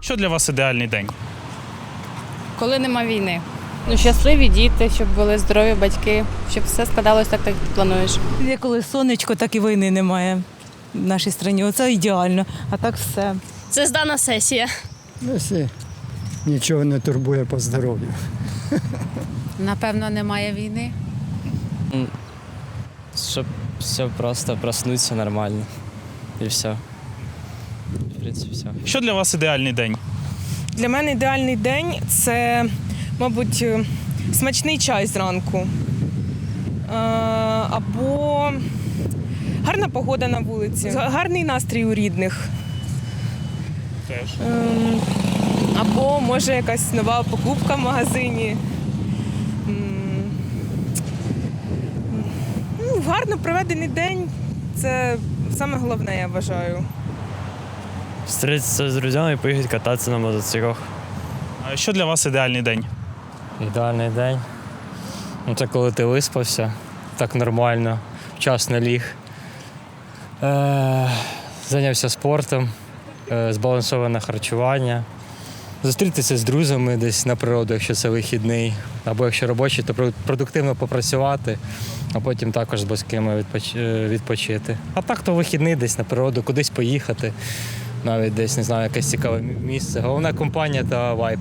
Що для вас ідеальний день? Коли нема війни. Ну, щасливі діти, щоб були здорові батьки, щоб все складалось так, як ти плануєш. Є коли сонечко, так і війни немає в нашій країні. Оце ідеально. А так все. Це здана сесія. Якщо нічого не турбує по здоров'ю. Напевно, немає війни. Щоб все просто проснуться нормально. І все. Принципі, все. Що для вас ідеальний день? Для мене ідеальний день це, мабуть, е, смачний чай зранку. Е, Або гарна погода на вулиці, гарний настрій у рідних. Теж. Ем, Або може якась нова покупка в магазині. Ну, гарно проведений день це саме головне, я вважаю. Встретиться з друзями і поїхати кататися на мотоциклах. А Що для вас ідеальний день? Ідеальний день. Ну, це коли ти виспався, так нормально, вчасно ліг. Е, зайнявся спортом, е, збалансоване харчування. Зустрітися з друзями десь на природу, якщо це вихідний, або якщо робочий, то продуктивно попрацювати, а потім також з близькими відпоч- е, відпочити. А так то вихідний десь на природу, кудись поїхати, навіть десь не знаю, якесь цікаве місце. Головна компанія та вайб.